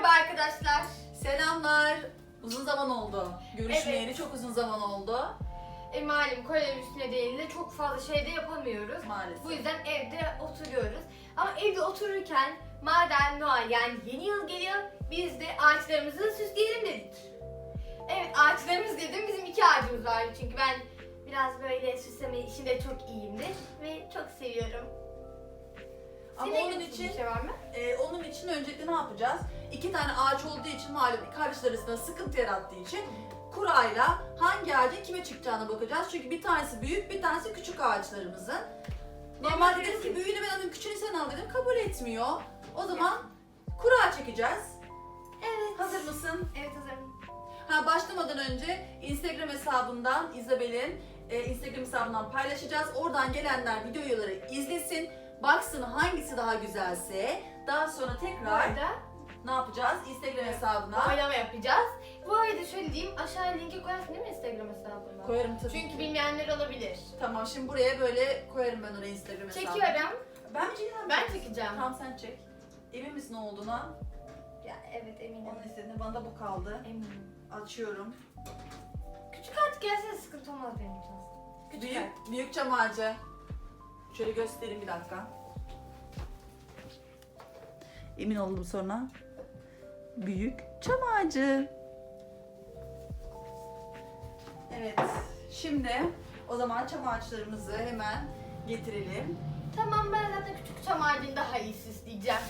Merhaba arkadaşlar. Selamlar. Uzun zaman oldu. Görüşmeyeli Evet. çok uzun zaman oldu. E malum koronavirüs nedeniyle çok fazla şey de yapamıyoruz. Maalesef. Bu yüzden evde oturuyoruz. Ama evde otururken madem Noel yani yeni yıl geliyor biz de ağaçlarımızı süsleyelim dedik. Evet ağaçlarımız dedim bizim iki ağacımız var çünkü ben biraz böyle süsleme işinde çok iyiyimdir ve çok seviyorum. Ama Senin onun için bir şey var mı? e, onun için öncelikle ne yapacağız? İki tane ağaç olduğu için malum kardeşler arasında sıkıntı yarattığı için kurayla hangi ağacın kime çıkacağına bakacağız. Çünkü bir tanesi büyük, bir tanesi küçük ağaçlarımızın. Normalde dedim ki büyüğünü ben alayım, küçüğünü sen al dedim. Kabul etmiyor. O zaman kura çekeceğiz. Evet. Hazır mısın? Evet hazırım. Ha başlamadan önce Instagram hesabından İzabel'in e, Instagram hesabından paylaşacağız. Oradan gelenler videoları izlesin. Baksın hangisi daha güzelse. Daha sonra Bu tekrar arada ne yapacağız? Instagram hesabına oylama yapacağız. Bu arada şöyle diyeyim aşağıya linki koyarsın değil mi Instagram hesabına? koyarım tabii. Çünkü bilmeyenler olabilir. Tamam şimdi buraya böyle koyarım ben oraya Instagram hesabına. Çekiyorum. Ben mi çekeceğim? Ben çekeceğim. Tamam sen çek. Emin misin ne olduğuna? Ya evet eminim. Onun istediğinde bana da bu kaldı. Eminim. Açıyorum. Küçük artık gelse sıkıntı olmaz benim için aslında. Küçük Büyük, artık. büyük çam ağacı. Şöyle göstereyim bir dakika. Emin oldum sonra. Büyük çam ağacı. Evet. Şimdi o zaman çam ağaçlarımızı hemen getirelim. Tamam ben zaten küçük çam ağacını daha iyi süsleyeceğim.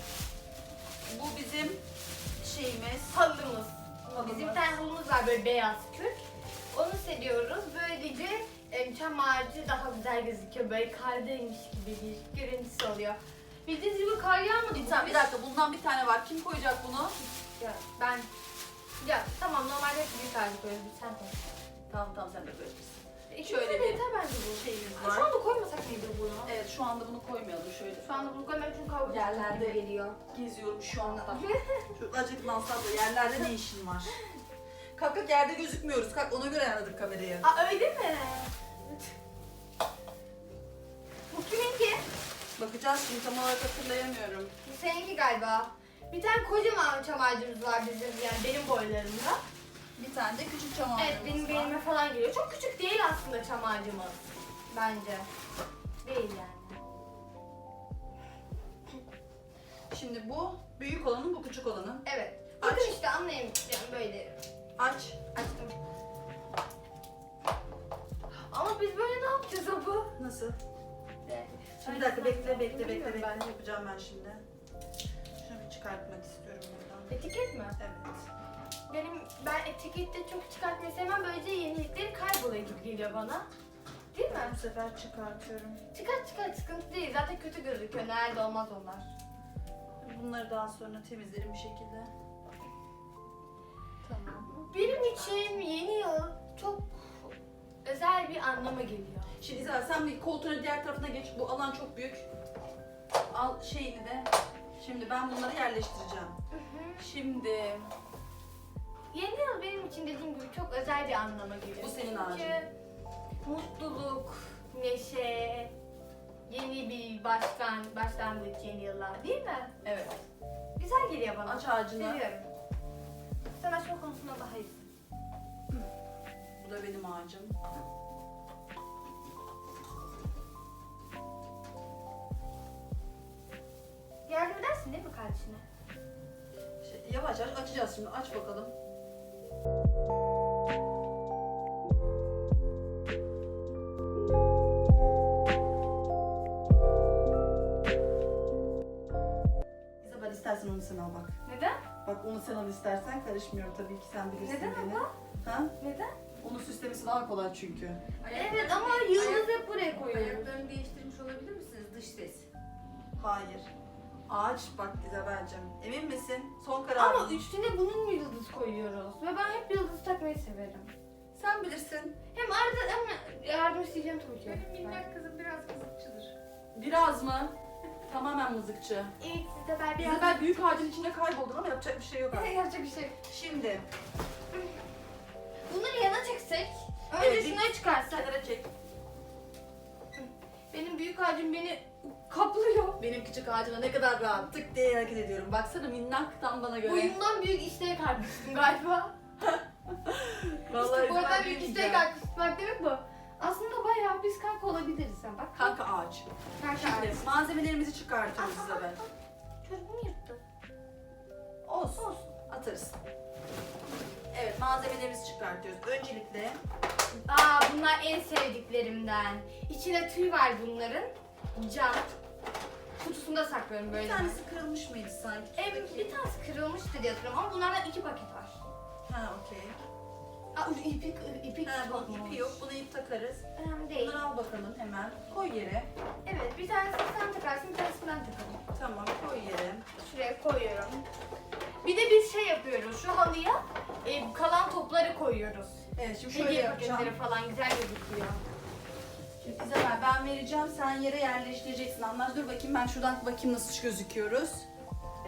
Bu bizim şeyimiz. Halımız. Bizim bir tane halımız var böyle beyaz kürk. Onu seviyoruz. Böylece e, çam ağacı daha güzel gözüküyor. Böyle kardaymış gibi bir görüntüsü oluyor. Bildiğiniz gibi kar yağmadı. Bir, tane, bir dakika bundan bir tane var. Kim koyacak bunu? Ya ben... Ya tamam normalde hep büyük ağacı koyuyoruz. Bir sen koy. Tamam tamam sen de koyacaksın. İki Şöyle bir yeter bence bu. Şeyimiz var. Şu anda koymasak mıydı bunu? Evet şu anda bunu koymayalım şöyle. Şu anda bunu koymayalım çünkü kavga Yerlerde. geliyor. geziyorum şu anda. Şu acık da yerlerde ne işin var? Kalk kalk yerde gözükmüyoruz. Kalk ona göre ayarladık kamerayı. Aa öyle mi? Bu kiminki? Bakacağız şimdi tam olarak hatırlayamıyorum. Bu seninki galiba. Bir tane kocaman çam ağacımız var bizim yani benim boylarımda. Bir tane de küçük çam ağacımız Evet benim var. belime falan geliyor. Çok küçük değil aslında çam ağacımız. Bence. Değil yani. Şimdi bu büyük olanın bu küçük olanın. Evet. Aç. Bakın işte anlayayım yani böyle. Aç. Açtım. Ama biz böyle ne yapacağız abla? Nasıl? Şimdi bir dakika bekle bekle bekle bekle. Ben. Yapacağım ben şimdi. Şunu bir çıkartmak istiyorum buradan. Etiket mi? Evet. Benim ben etikette çok çıkartmayı sevmem. Böylece yenilikleri kayboluyor gibi geliyor bana. Değil mi? Bu sefer çıkartıyorum. Çıkart çıkart sıkıntı değil. Zaten kötü gözüküyor. Nerede olmaz onlar. Bunları daha sonra temizlerim bir şekilde. Tamam. Benim için yeni bir anlama geliyor. Şimdi İzabel sen bir koltuğun diğer tarafına geç. Bu alan çok büyük. Al şeyini de. Şimdi ben bunları yerleştireceğim. Şimdi Yeni yıl benim için dediğim gibi çok özel bir anlama geliyor. Bu senin Çünkü ağacın. mutluluk, neşe, yeni bir başkan, başlangıç yeni yıllar değil mi? evet. Güzel geliyor bana. Aç ağacını. Seviyorum. Sen açma konusunda daha iyisin. Bu da benim ağacım. Yardım edersin değil mi kardeşine? Şey, yavaş yavaş açacağız şimdi. Aç bakalım. İzabel istersen onu sen al bak. Neden? Bak onu sen al istersen karışmıyorum tabii ki sen bilirsin Neden beni. abla? Ha? Neden? Onu süslemesi daha kolay çünkü. Evet ama yıldız hep buraya koyuyoruz. Ayaklarını değiştirmiş olabilir misiniz? Dış ses. Hayır. Ağaç bak İzabel'cim. Emin misin? Son karar. Ama üstüne bunun mu yıldız koyuyoruz? Ve ben hep yıldız takmayı severim. Sen bilirsin. Hem arada ama yardım isteyeceğim tabii ki. Benim minnak kızım biraz mızıkçıdır. Biraz mı? Tamamen mızıkçı. Evet siz de ben biraz... İzabel büyük ağacın içinde kayboldun ama yapacak bir şey yok artık. Yapacak bir şey. Şimdi Bunları yana çeksek. Önce Evet, şunları çıkarsak. kenara çek. Benim büyük ağacım beni kaplıyor. Benim küçük ağacıma ne kadar rahat tık diye hareket ediyorum. Baksana minnak tam bana göre. Boyumdan büyük isteğe kalkmıştım galiba. Vallahi işte bu ben arada büyük isteğe kalkmak demek bu. Aslında bayağı biz kanka olabiliriz sen bak. Kanka ağaç. Kanka Şimdi ağaç. malzemelerimizi çıkartıyoruz İzabel. Çocuğumu yırttı. Olsun. Olsun. Atarız. Evet malzemelerimizi çıkartıyoruz. Öncelikle Aa bunlar en sevdiklerimden. İçine tüy var bunların. Cam. Kutusunda saklıyorum böyle. bir tanesi kırılmış mıydı sanki? Em, bir tanesi kırılmıştı diye hatırlıyorum ama bunlardan iki paket var. Ha okey. Aa ipik ipik Ha, bu kopmuş. ipi yok. Buna ip takarız. Önemli değil. Bunları al bakalım hemen. Koy yere. Evet bir tanesini sen takarsın bir tanesini ben takarım. Tamam koy yere. Şuraya koyuyorum. Bir de biz şey yapıyoruz şu halıya e, kalan topları koyuyoruz. Evet şimdi şöyle Hediye yapacağım. paketleri falan güzel gözüküyor. Şimdi İzabel ben vereceğim sen yere yerleştireceksin. Anlaş dur bakayım ben şuradan bakayım nasıl gözüküyoruz.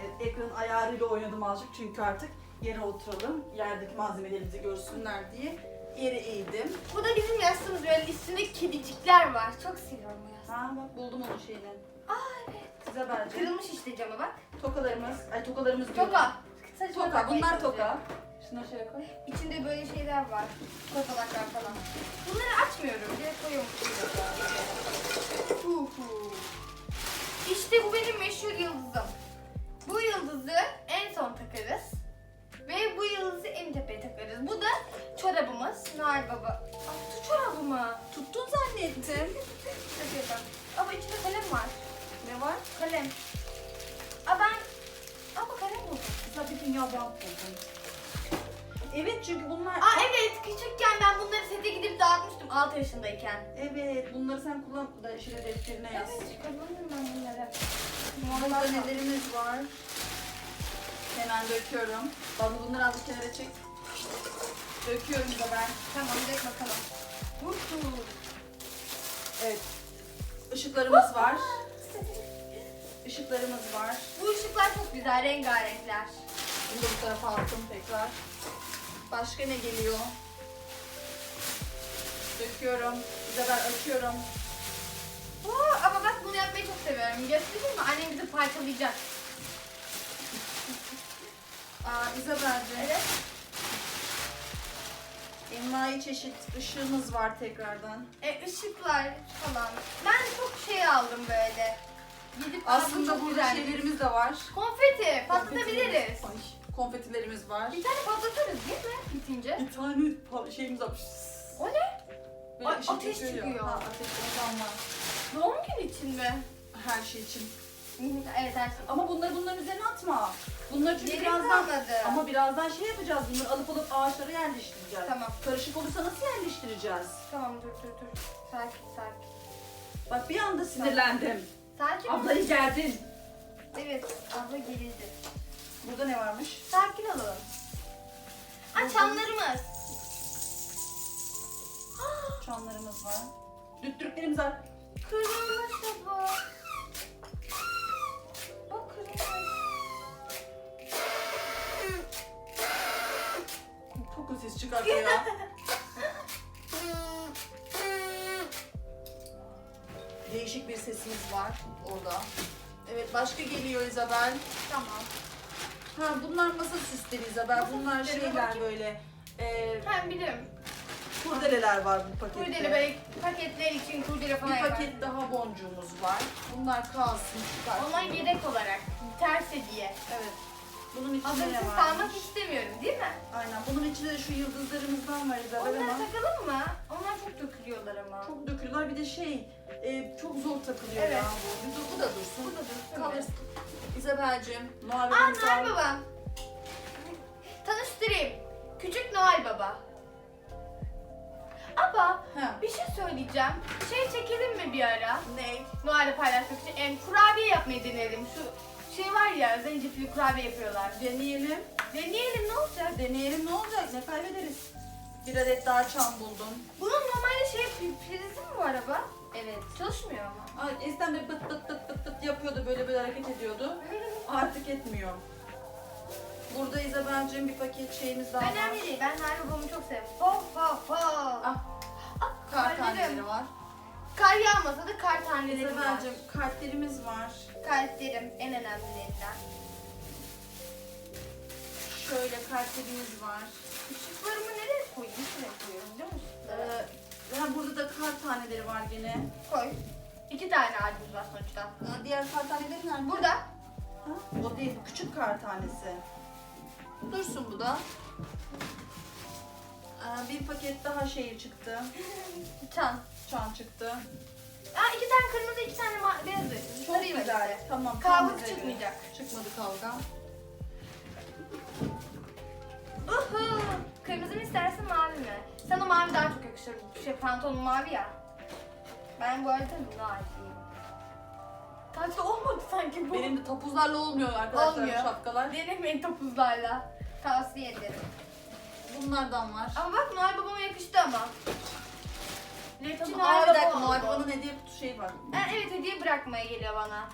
Evet ekranın ayarıyla oynadım azıcık çünkü artık yere oturalım. Yerdeki malzemelerimizi görsünler diye yere eğdim. Bu da bizim yastığımız böyle üstünde kedicikler var. Çok seviyorum bu yastığı. Ha bak buldum onun şeyini. Aa evet. İzabel'ciğim Kırılmış işte camı bak. tokalarımız, ay tokalarımız diyorum. Toka. Saçma Toka bakmayın bunlar sadece. toka. Şunu şöyle koy. İçinde böyle şeyler var. Kozalaklar falan. Bunları açmıyorum. Direkt koyuyorum. Hu hu. İşte bu benim meşhur yıldızım. Bu yıldızı en son takarız. Ve bu yıldızı en tepeye takarız. Bu da çorabımız. Noel Baba. Attı çorabımı. Tuttun zannettim. Hadi yapalım. Ama içinde kalem var. Ne var? Kalem. Dünya buldun. Evet çünkü bunlar... Aa evet küçükken ben bunları sete gidip dağıtmıştım 6 yaşındayken. Evet bunları sen kullan da şöyle defterine yaz. Evet kullanırım ben bunları. Burada nelerimiz var? Hemen döküyorum. Bana bunları az bir kenara çek. Döküyorum da ben. Tamam dök bakalım. Vuhu. Evet. Işıklarımız var. Işıklarımız var. Bu ışıklar çok güzel rengarenkler. Bunu da bu tarafa attım tekrar. Başka ne geliyor? Döküyorum. İzabel açıyorum. Oo, ama bak bunu yapmayı çok seviyorum. Göstereyim mi? Annem bizi parçalayacak. Aa, İzabel'cim. Evet. Envai çeşit ışığımız var tekrardan. E, ışıklar falan. Ben çok şey aldım böyle. Gidip bu Aslında burada şeylerimiz de var. Konfeti patlatabiliriz. Ay, konfetilerimiz var. Bir tane patlatırız değil mi? Bitince. Bir tane pa- şeyimiz var. O ne? Böyle Ay, ışık ateş çıkıyor. Ha, ateş ondan var. Doğum günü için mi? Her şey için. evet her şey. Ama bunları bunların üzerine atma. Bunları çünkü Yerim birazdan kalmadı. ama birazdan şey yapacağız. Bunları alıp alıp ağaçlara yerleştireceğiz. Tamam. Karışık olursa nasıl yerleştireceğiz? Tamam dur dur dur. Sakin sakin. Bak bir anda sinirlendim. Sakin ol. Ablayı geldin. Evet abla gerildi. Burada ne varmış? Sakin olun. Aa çamlarımız. Çanlarımız var. Düttürüklerimiz var. Kırılmış da bu. Bak kırılmış. Çok ses çıkartıyor ya. Değişik bir sesimiz var orada. Evet başka geliyor Isabel. Tamam. Ha bunlar masa süsleri Isabel. Masa Bunlar süsleri, şeyler bakayım. böyle. E, Ben biliyorum. kurdeleler var bu pakette. Kurdele böyle paketler için kurdele falan Bir yapar. paket daha boncuğumuz var. Bunlar kalsın. çıkart. Onlar yedek olarak. Terse diye. Evet. Bunun Hazırsız ne var? kalmak istemiyorum değil mi? Aynen. Bunun içinde de şu yıldızlarımızdan var Isabel Onları ama. takalım mı? Onlar çok dökülüyorlar ama. Çok dökülüyorlar. Bir de şey, e, çok zor takılıyor Evet. ya bu. Bir dur, bu da dursun. Bu da dursun. Kalırsın. İzabel'cim, Noel Aa babamız Noel var. Baba. Tanıştırayım. Küçük Noel Baba. Ama Ha. bir şey söyleyeceğim. Şey çekelim mi bir ara? Ne? Noel'e paylaşmak için. En kurabiye yapmayı deneyelim. Şu şey var ya zencefilli kurabiye yapıyorlar. Deneyelim. Deneyelim ne olacak? Deneyelim ne olacak? Ne kaybederiz? Bir adet daha çam buldum. Bunun normalde şey pri- prizi mi var araba? Evet. Çalışmıyor ama. Ay, eskiden de pıt pıt pıt pıt pıt yapıyordu, böyle böyle hareket ediyordu. Artık etmiyor. Burada İzabel'cim bir paket şeyimiz daha var. Önemli değil. Ben Noel Baba'mı çok seviyorum. Ho ho ho. Ah, kar Hallederim. taneleri var. Kar yağmasa da kar taneleri var. İzabel'cim kartlerimiz var. Kalplerim en önemlilerinden. Şöyle kartlerimiz var. Işıklarımı nereye koyayım? Kart taneleri var gene. Koy. İki tane ağacımız var sonuçta. Aa, diğer kart taneleri nerede? Burada. Ha? O değil, küçük kart tanesi. Dursun bu da. Ee, bir paket daha şey çıktı. Çan. Çan çıktı. Aa, iki tane kırmızı, iki tane ma- beyaz. Çok Sarıyı güzel. verin. Tamam. tam Kavga çıkmayacak. Çıkmadı kavga. Uhu. Kırmızı mı istersin mavi mi? Sana mavi daha çok yakışır. Şey, pantolon mavi ya. Ben bu arada acıyım. Tatlı olmadı sanki bu. Benim de topuzlarla olmuyor arkadaşlar Olmuyor. bu şapkalar. Denemeyin topuzlarla. Tavsiye ederim. Bunlardan var. Ama bak Noel babama yakıştı ama. Rapçi Tamam, aa, Noel bir dakika baba Noel oldu. Baba'nın hediye kutu şeyi var. Ha, evet hediye bırakmaya geliyor bana.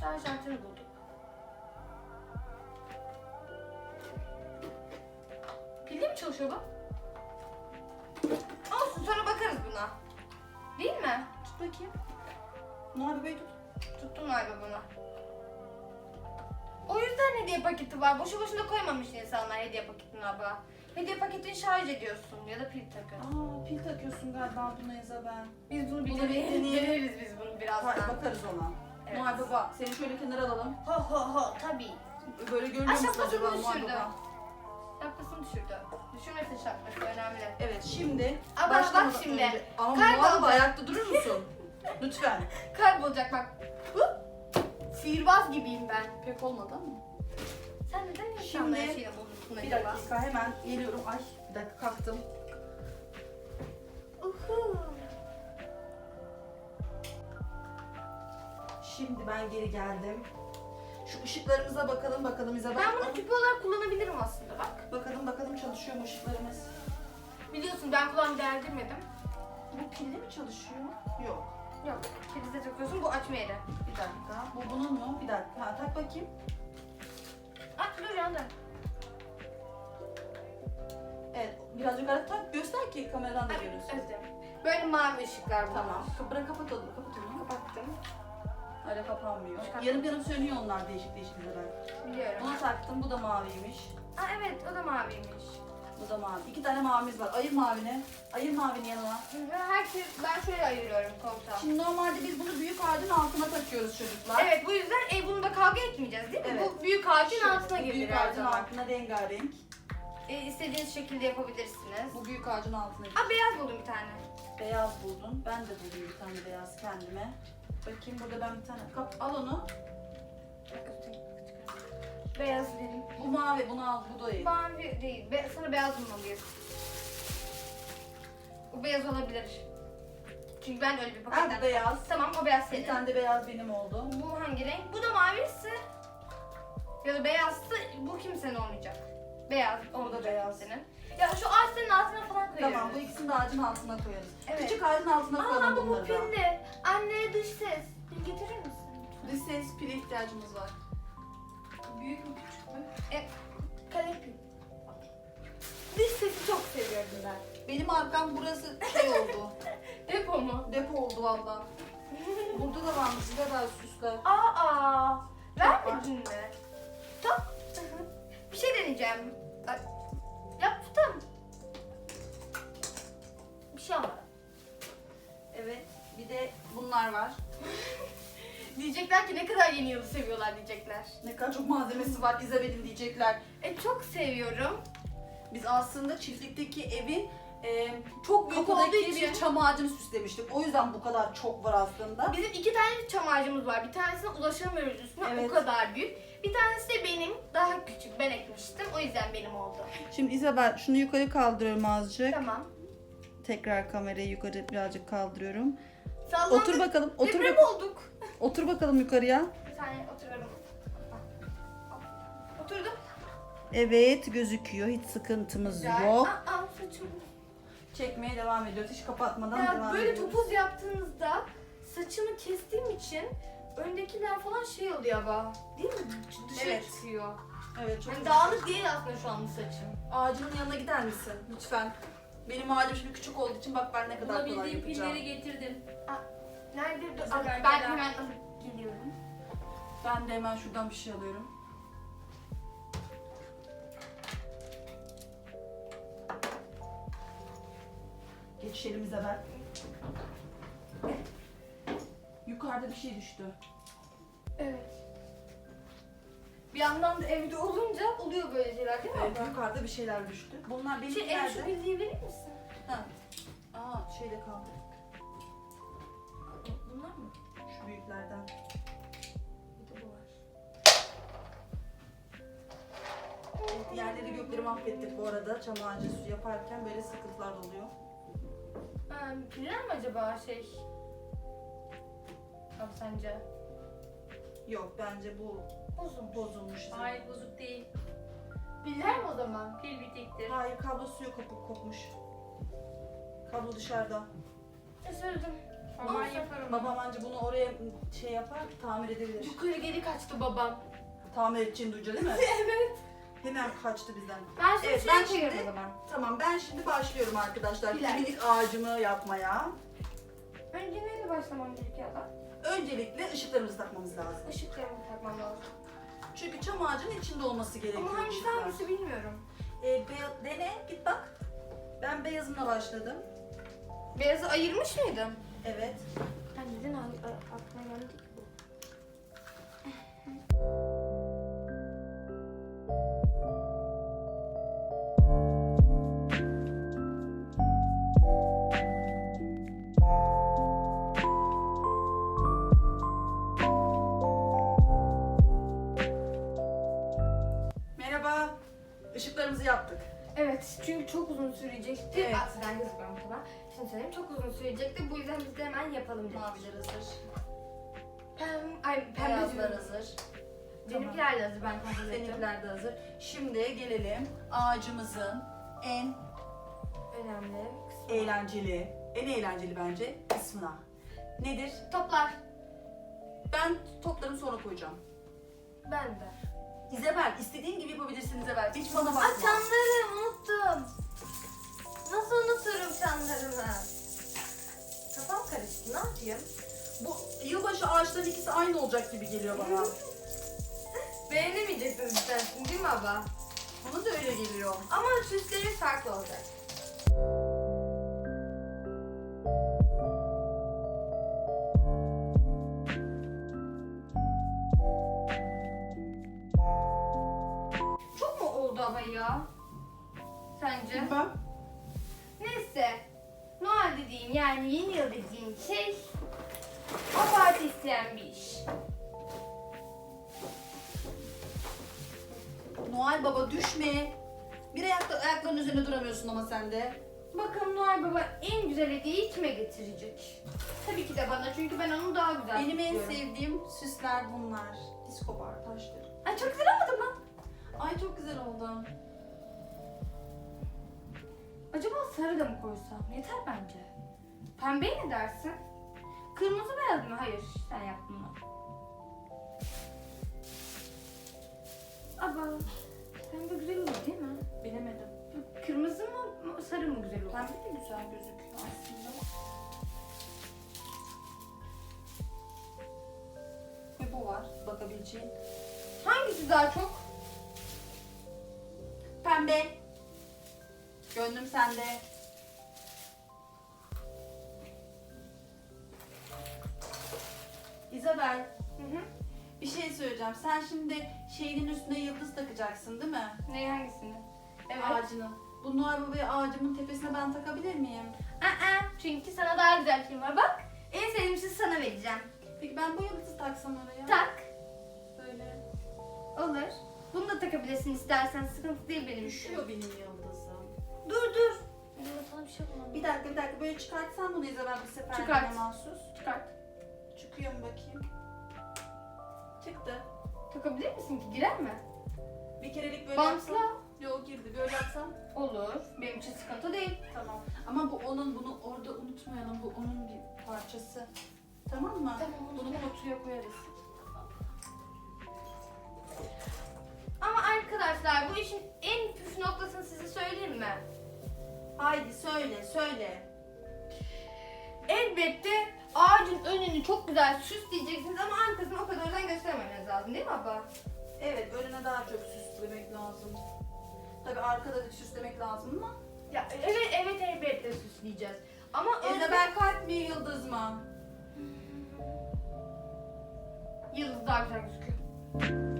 Şarj aletini bulduk. Pilli mi çalışıyor bu? Olsun sonra bakarız buna. Değil mi? Tut bakayım. Noel Baba'yı tut. Tuttum galiba buna. O yüzden hediye paketi var. Boşu boşuna koymamış insanlar hediye paketini abla. Hediye paketini şarj ediyorsun ya da pil takıyorsun. Aa pil takıyorsun galiba buna Isabel. Biz bunu bir Bunu deneriz biz bunu birazdan. Hadi bakarız ona. Evet. Noel Baba seni şöyle kenara alalım. Ho ho ho tabii. Böyle görünüyor musun şapkasını acaba Noel. Baba? Şapkasını düşürdü. Düşürmesin şapkası önemli. Evet şimdi Ama başlamadan bak şimdi. önce- Ama Kalp Baba aldı. ayakta durur musun? Lütfen. Kaybolacak bak. Hı? Sihirbaz gibiyim ben. Pek olmadı ama. Sen neden Şimdi- insanlara şeyle bozuyorsun Bir acaba? dakika hemen geliyorum. Ay bir dakika kalktım. Uhu. Şimdi ben geri geldim. Şu ışıklarımıza bakalım bakalım Isabel. Ben bunu küpe olarak kullanabilirim aslında bak. Bakalım bakalım çalışıyor mu ışıklarımız? Biliyorsun ben kulağımı deldirmedim. Bu pilli mi çalışıyor? Yok. Yok. Prize takıyorsun bu açma yeri. Bir dakika. Bu bunun mu? Bir dakika. Ha, tak bakayım. Aç dur yandı. Evet. Biraz yukarı tak. Göster ki kameradan da Evet, görürsün. özledim. Böyle mavi ışıklar bunlar. Tamam. Bırak kapat onu. Kapat onu. Kapattım. Öyle kapanmıyor. Çıkart. Yarım yarım sönüyor onlar değişik değişik Isabel. Biliyorum. Bunu taktım. Bu da maviymiş. Aa evet o da maviymiş. Bu da mavi. İki tane mavimiz var. Ayır mavini. Ayır mavini yanına. Herkes ben şöyle ayırıyorum koltuğa. Şimdi normalde biz bunu büyük ağacın altına takıyoruz çocuklar. Evet bu yüzden e, bunda kavga etmeyeceğiz değil mi? Evet. Bu büyük ağacın Şu- altına bu gelir Büyük ağacın altına rengarenk. E, istediğiniz şekilde yapabilirsiniz. Bu büyük ağacın altına Aa beyaz buldum bir tane. beyaz buldum. Ben de buldum bir tane beyaz kendime. Bakayım burada ben bir tane kap al onu. Beyaz vereyim. Bu mavi bunu al bu da iyi. Mavi değil. Be- sana beyaz bulmalıyız. Bu beyaz olabilir. Çünkü ben öyle bir Ha paketten. bu beyaz. Tamam o beyaz Bir senin. tane de beyaz benim oldu. Bu hangi renk? Bu da mavisi. Ya da beyazsa bu kimsenin olmayacak. Beyaz, o da beyaz. senin. Ya şu ağaçların altına falan koyarız. Tamam bu ikisini de ağacın altına koyarız. Evet. Küçük ağacın altına Aa koyalım bu bu bunları da. pilli. Anne dış ses. Pil getirir misin? Dış ses pile ihtiyacımız var. Büyük mü küçük mü? E, kalem pil. Dış sesi çok seviyorum ben. Benim arkam burası şey oldu. Depo mu? Depo oldu valla. Burada da varmış bir kadar süsler. Aa, vermedin mi? Tak. Bir şey deneyeceğim. Ay, Yaptım. Bir şey olmadı. Evet. Bir de bunlar var. Diyecekler ki ne kadar yeni yılı seviyorlar diyecekler. Ne kadar çok malzemesi var İzabel'in diyecekler. E çok seviyorum. Biz aslında çiftlikteki evin e, çok büyük olduğu için- bir çam ağacını süslemiştik. O yüzden bu kadar çok var aslında. Bizim iki tane çam ağacımız var. Bir tanesine ulaşamıyoruz üstüne Evet. o kadar büyük. Bir tanesi de benim daha küçük. Ben ekmiştim. O yüzden benim oldu. Şimdi İzabel şunu yukarı kaldırıyorum azıcık. Tamam. Tekrar kamerayı yukarı birazcık kaldırıyorum. Sallandık. Otur bakalım. Otur, Deprem bak- olduk. otur bakalım yukarıya. Bir saniye oturuyorum. Oturdum. Evet gözüküyor. Hiç sıkıntımız Güzel. yok. Aa, aa, saçım. Çekmeye devam ediyoruz. Hiç kapatmadan Ya devam böyle ediyoruz. topuz yaptığınızda saçımı kestiğim için öndekiler falan şey oluyor ama. Değil mi? Dışarı Evet. çıkıyor. Evet çok Yani dağınık değil aslında şu an bu saçım. Ağacının yanına gider misin lütfen? Benim ağacım şimdi küçük olduğu için bak ben ne kadar kolay Bulabildiğim yapacağım. pilleri getirdim. Nerede? Bize belki ben hemen alıp geliyorum. Ben de hemen şuradan bir şey alıyorum. Geçelim İzabel. Yukarıda bir şey düştü. Evet. Bir yandan da evde olunca oluyor böyle şeyler değil mi? Evet, yukarıda bir şeyler düştü. Bunlar benim Şey, en şu nerede? bilgiyi verir misin? Ha. Aa şeyde kaldı. Bunlar mı? Şu büyüklerden. Bir de bu var. Evet, yerleri gökleri mahvettik bu arada. Çam ağacı su yaparken böyle sıkıntılar oluyor. Ha, piller mi acaba şey? Abi sence? Yok bence bu Bozulmuş. bozulmuş. Hayır bozuk değil. Piller mi o zaman? Pil bitiktir. Hayır kablo suyu kopuk kopmuş. Kablo dışarıda. Üzüldüm. Aman Olsun. yaparım. Babam anca bunu oraya şey yapar, tamir edebilir. Yukarı geri kaçtı babam. Tamir edeceğini duyunca değil mi? evet. Hemen kaçtı bizden. Ben şimdi Evet, şey ben koyuyorum şimdi- o zaman. Tamam ben şimdi başlıyorum arkadaşlar. Güzel. Minik ağacımı yapmaya. Önce neyle başlamam gerekiyor da? Öncelikle ışıklarımızı takmamız lazım. Işıklarımı takmam lazım. Çünkü çam ağacının içinde olması gerekiyor Ama hangisi ışıklar. hangisi bilmiyorum. Ee, beya- dene, git bak. Ben beyazımla başladım. Beyazı ayırmış mıydım? Evet. Ben neden aklıma geldi ki bu? Çünkü çok uzun sürecekti. Evet. Aa, ben tamam. Şimdi söyleyeyim çok uzun sürecekti. Bu yüzden biz de hemen yapalım dedik. Maviler hazır. Pem, ay pembe Beyazlar diyorum. hazır. Benimkiler de hazır ben kontrol edeceğim. Seninkiler de hazır. Şimdi gelelim ağacımızın en Önemli kısmı. eğlenceli, en eğlenceli bence kısmına. Nedir? Toplar. Ben toplarımı sonra koyacağım. Ben de. İzabel, istediğin gibi yapabilirsin İzabel. Hiç bana bakma. Aa çanları unuttum. Nasıl unuturum çanlarımı? Kafam karıştı ne yapayım? Bu yılbaşı ağaçların ikisi aynı olacak gibi geliyor bana. Beğenemeyeceksiniz istersin değil mi baba? Bana da öyle geliyor. Ama süsleri farklı olacak. Ama ya? Sence? Ben Neyse. Noel dediğin yani yeni yıl dediğin şey abartı isteyen bir iş. Noel Baba düşme. Bir ayakta ayakların üzerinde duramıyorsun ama sen de. Bakalım Noel Baba en güzel hediyeyi kime getirecek? Tabii ki de bana çünkü ben onu daha güzel Benim en sevdiğim süsler bunlar. Disko bar taşları. Ay çok güzel olmadı mı? Ay çok güzel oldu. Acaba sarı da mı koysam? Yeter bence. Pembeye ne dersin? Kırmızı beyaz mı? Hayır, sen yaptın onu. Aba, pembe güzel olur değil mi? Bilemedim. Kırmızı mı, sarı mı güzel olur? Pembe de güzel gözüküyor aslında. Ve bu var bakabileceğin. Hangisi daha çok? Gönlüm sende. İzabel, Hı hı. bir şey söyleyeceğim. Sen şimdi şeyinin üstüne yıldız takacaksın değil mi? Ne hangisini? Evet. Ağacının. Bu Noel Baba'yı ağacımın tepesine ben takabilir miyim? Aa, çünkü sana daha güzel film var. Bak, en sevdiğim şeyi sana vereceğim. Peki ben bu yıldızı taksam oraya. Tak. Böyle. Olur. Bunu da takabilirsin istersen. Sıkıntı değil benim için. Düşüyor benim yıldızım. Dur dur. Sana bir şey yapamam. Bir dakika bir dakika böyle çıkartsam bunu İzabel bir sefer Çıkart. mahsus. Çıkart. Çıkıyor mu bakayım? Çıktı. Takabilir misin ki? Girer mi? Bir kerelik böyle Bantla. yapsam. Yok girdi. Böyle yapsam. Olur. Benim için sıkıntı değil. Tamam. Ama bu onun bunu orada unutmayalım. Bu onun bir parçası. Tamam mı? Tamam, Bunu kutuya koyarız. Arkadaşlar bu işin en püf noktasını size söyleyeyim mi? Haydi söyle söyle. Elbette ağacın önünü çok güzel süsleyeceksiniz ama arkasını o kadar özen göstermemeniz lazım değil mi abla? Evet önüne daha çok süslemek lazım. Tabii arkada da süslemek lazım ama. Ya evet evet elbette süsleyeceğiz. Ama önde Elzebel kalp mi yıldız mı? yıldız daha güzel gözüküyor.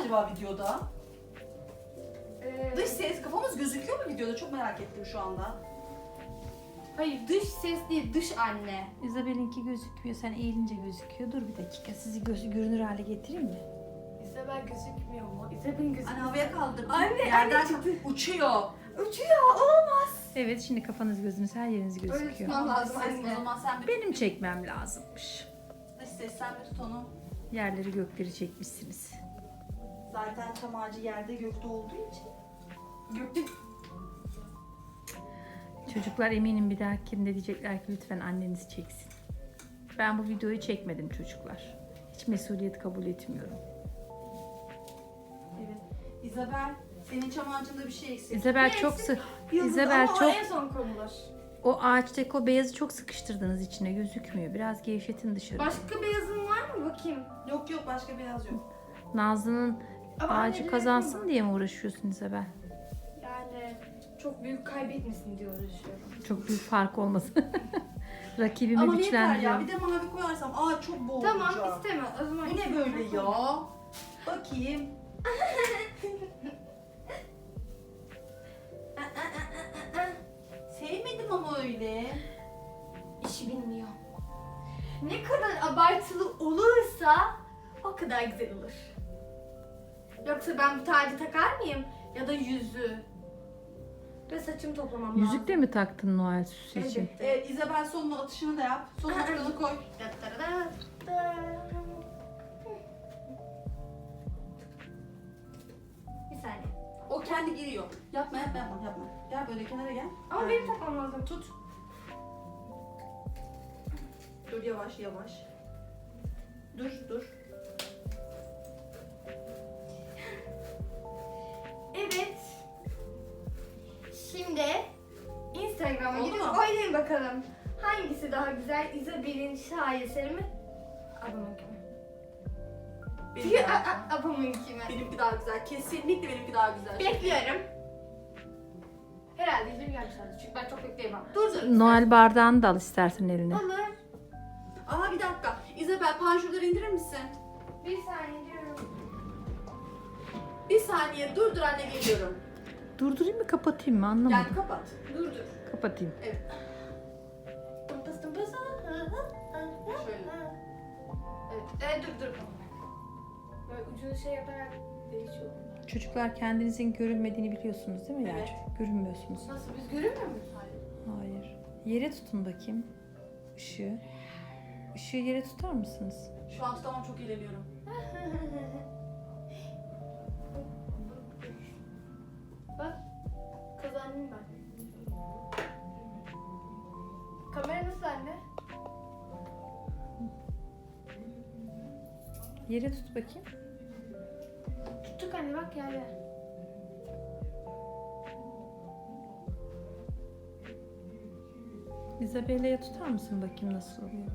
Acaba videoda? Ee, Dış ses kafamız gözüküyor mu videoda? Çok merak ettim şu anda. Hayır dış ses değil dış anne. İzabel'inki gözükmüyor. Sen eğilince gözüküyor. Dur bir dakika. Sizi göz görünür hale getireyim mi? İzabel gözükmüyor mu? Gözükmüyor. Anne havaya kaldırdım. Anne, Yerden anne çıktı. uçuyor. Uçuyor olamaz. Evet şimdi kafanız gözünüz her yeriniz Öyle gözüküyor. tutmam lazım anne. O zaman sen bir Benim çekmem lazımmış. dış ses sen bir tut onu. Yerleri gökleri çekmişsiniz. Zaten çam ağacı yerde gökte olduğu için. Göktü. Çocuklar eminim bir dahakinde diyecekler ki lütfen anneniz çeksin. Ben bu videoyu çekmedim çocuklar. Hiç mesuliyet kabul etmiyorum. Evet. İzabel senin çam ağacında bir şey eksik. İzabel Ne çok eksik? sı Yıldız İzabel ama o çok en son konulur. o ağaçtaki o beyazı çok sıkıştırdınız içine gözükmüyor. Biraz gevşetin dışarı. Başka beyazın var mı bakayım? Yok yok başka beyaz yok. Nazlı'nın ağacı kazansın diye mi uğraşıyorsun İzabel? Yani çok büyük kaybetmesin diye uğraşıyorum. Çok büyük fark olmasın. Rakibimi Ama yeter ya güçlendiriyorum. bir de mavi koyarsam ağaç çok boğulacak. Tamam isteme o zaman. Bu ne böyle ya? Bakayım. Sevmedim ama öyle. İşi bilmiyor. Ne kadar abartılı olursa o kadar güzel olur. Yoksa ben bu tacı takar mıyım? Ya da yüzüğü. Ve saçımı toplamam lazım. Yüzük de mi taktın Noel süsü için? Evet İzabel sonuna atışını da yap. Son noktanı koy. Bir saniye. O kendi giriyor. Yapma yapma yapma yapma. Gel böyle kenara gel. Ama Gel. benim takmam lazım. Tut. Dur yavaş yavaş. Dur dur. Bakalım. Hangisi daha güzel? Isabel'in şaheseri mi? Abamınki mi? Benim daha güzel. Abamınki mi? Benimki daha güzel. Kesinlikle benimki daha güzel. Bekliyorum. Herhalde yüzüm gelmişlerdi çünkü ben çok bekleyemem. Dur dur. Noel bardağını da al istersen eline. Olur. Aa bir dakika. İzabel panjurları indirir misin? Bir saniye diyorum. Bir saniye dur dur anne geliyorum. Durdurayım mı kapatayım mı anlamadım. Yani kapat. Dur dur. Kapatayım. Evet. Evet. Dur dur. Böyle ucunu şey yaparak değişiyor. Çocuklar kendinizin görünmediğini biliyorsunuz değil mi Evet. Yerçin? Görünmüyorsunuz. Nasıl biz görünmüyor muyuz? Hayır. Yere tutun bakayım. Işığı. Işığı yere tutar mısınız? Şu an tutamam çok eğleniyorum. Yere tut bakayım. Tuttuk anne bak yerde. Isabella'ya tutar mısın bakayım nasıl oluyor?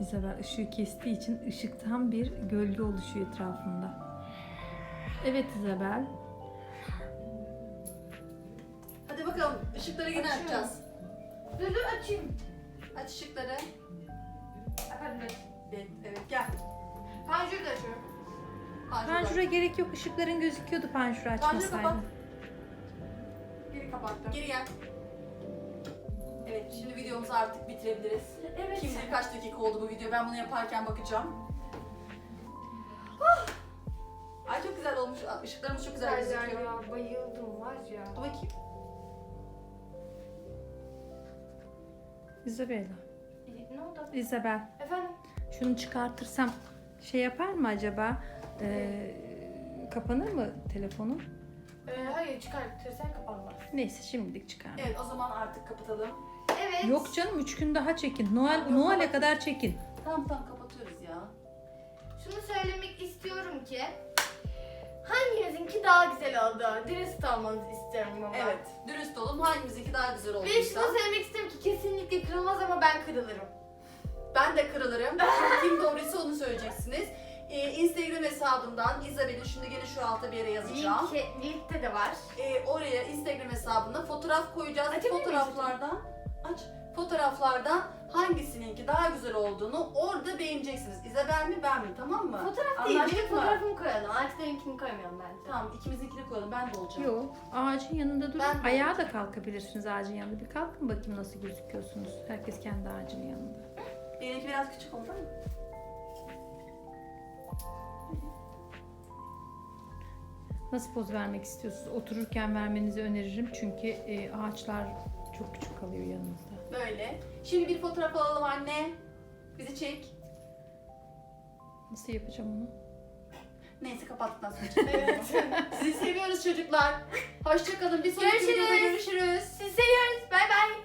Isabel ışığı kestiği için ışıktan bir gölge oluşuyor etrafında. Evet Isabel. Hadi bakalım ışıkları yine açacağız. Dur dur açayım. Aç ışıkları. Dur. Evet, evet gel. Panjuru da açıyorum. Panjura. Panjura gerek yok. Işıkların gözüküyordu panjura Panjura kapat. açmasaydın. Geri kapattım. Geri gel. Evet şimdi videomuzu artık bitirebiliriz. Evet. Kim bilir kaç dakika oldu bu video. Ben bunu yaparken bakacağım. Ay çok güzel olmuş. Işıklarımız çok güzel Güzel gözüküyor. ya. Bayıldım var ya. Dur bakayım. Isabella. Ne oldu? Isabel. Efendim? Şunu çıkartırsam şey yapar mı acaba? Ee, kapanır mı telefonun? Ee, hayır çıkartırsan kapanmaz. Neyse şimdilik çıkar. Evet o zaman artık kapatalım. Evet. Yok canım 3 gün daha çekin. Noel Yok, Noel'e kapat. kadar çekin. Tamam tamam kapatıyoruz ya. Şunu söylemek istiyorum ki hangimizinki daha güzel oldu? Dürüst olmanızı istiyorum ama. Evet dürüst olun hangimizinki daha güzel Ve olduysa. şunu söylemek istiyorum ki kesinlikle kırılmaz ama ben kırılırım. Ben de kırılırım. Kim doğruysa onu söyleyeceksiniz. Ee, Instagram hesabından Isabel'in şimdi gene şu alta bir yere yazacağım. Link, linkte de var. Ee, oraya Instagram hesabına fotoğraf koyacağız. Açabilir miyiz Fotoğraflardan aç. Fotoğraflardan hangisininki daha güzel olduğunu orada beğeneceksiniz. Isabel mi ben mi tamam mı? Fotoğraf değil, Anlaştık benim mı? fotoğrafımı koyalım. Artılarınkini koymayalım bence. Tamam ikimizinkini koyalım ben de olacağım. Yok. Ağacın yanında durun. Ben Ayağa da kalkabilirsiniz ağacın yanında. Bir kalkın bakayım nasıl gözüküyorsunuz. Herkes kendi ağacının yanında. Benimki biraz küçük oldu ama. Nasıl poz vermek istiyorsunuz? Otururken vermenizi öneririm. Çünkü e, ağaçlar çok küçük kalıyor yanınızda. Böyle. Şimdi bir fotoğraf alalım anne. Bizi çek. Nasıl yapacağım onu? Neyse kapattıktan sonra çekelim. Sizi seviyoruz çocuklar. Hoşçakalın. Bir sonraki Görüşürüz. videoda görüşürüz. Sizi seviyoruz. Bay bay.